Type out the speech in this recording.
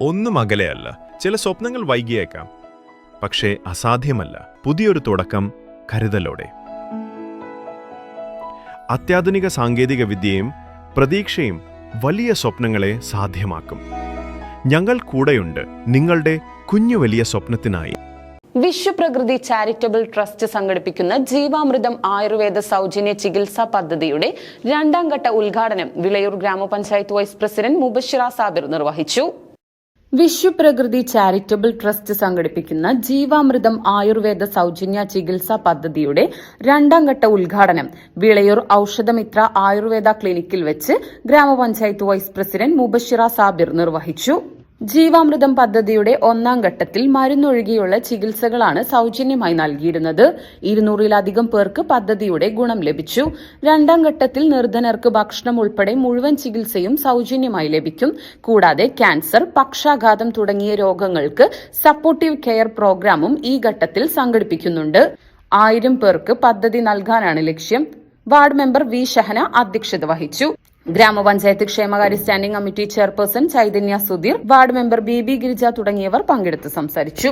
ഒന്നും അകലെയല്ല ചില സ്വപ്നങ്ങൾ വൈകിയേക്കാം. പക്ഷേ അസാധ്യമല്ല. പുതിയൊരു തുടക്കം കരുതലോടെ. അത്യാധുനിക സാങ്കേതിക വിദ്യയും പ്രതീക്ഷയും വലിയ സ്വപ്നങ്ങളെ സാധ്യമാക്കും. ഞങ്ങൾ കൂടെയുണ്ട് നിങ്ങളുടെ കുഞ്ഞു വലിയ സ്വപ്നത്തിനായി. വിശ്വപ്രകൃതി ചാരിറ്റബിൾ ട്രസ്റ്റ് സംഘടിപ്പിക്കുന്ന ജീവാമൃതം ആയുർവേദ സൗജന്യ ചികിത്സാ പദ്ധതിയുടെ രണ്ടാം ഘട്ട ഉദ്ഘാടനം വിളയൂർ ഗ്രാമപഞ്ചായത്ത് വൈസ് പ്രസിഡന്റ് മുബഷിറ സാബിർ നിർവഹിച്ചു. വിശ്വപ്രകൃതി ചാരിറ്റബിൾ ട്രസ്റ്റ് സംഘടിപ്പിക്കുന്ന ജീവാമൃതം ആയുർവേദ സൗജന്യ ചികിത്സാ പദ്ധതിയുടെ രണ്ടാം ഘട്ട ഉദ്ഘാടനം വിളയൂർ ഔഷധമിത്ര ആയുർവേദ ക്ലിനിക്കിൽ വെച്ച് ഗ്രാമപഞ്ചായത്ത് വൈസ് പ്രസിഡന്റ് മുബഷിറ സാബിർ നിർവഹിച്ചു ജീവാമൃതം പദ്ധതിയുടെ ഒന്നാം ഘട്ടത്തിൽ മരുന്നൊഴികെയുള്ള ചികിത്സകളാണ് സൗജന്യമായി നൽകിയിരുന്നത്. ഇരുന്നൂറിലധികം പേർക്ക് പദ്ധതിയുടെ ഗുണം ലഭിച്ചു. രണ്ടാം ഘട്ടത്തിൽ നിർധനർക്ക് ഭക്ഷണം ഉൾപ്പെടെ മുഴുവൻ ചികിത്സയും സൗജന്യമായി ലഭിക്കും. കൂടാതെ ക്യാൻസർ പക്ഷാഘാതം തുടങ്ങിയ രോഗങ്ങൾക്ക് സപ്പോർട്ടീവ് കെയർ പ്രോഗ്രാമും ഈ ഘട്ടത്തിൽ സംഘടിപ്പിക്കുന്നുണ്ട്. ആയിരം പേർക്ക് പദ്ധതി നൽകാനാണ് ലക്ഷ്യം. വാർഡ് മെമ്പർ വി ഷഹന അധ്യക്ഷത വഹിച്ചു. ഗ്രാമപഞ്ചായത്ത് ക്ഷേമകാര്യ standing committee chairperson Chaitanya Sudheer ward member B B Girija തുടങ്ങിയവർ പങ്കെടുത്ത് സംസാരിച്ചു.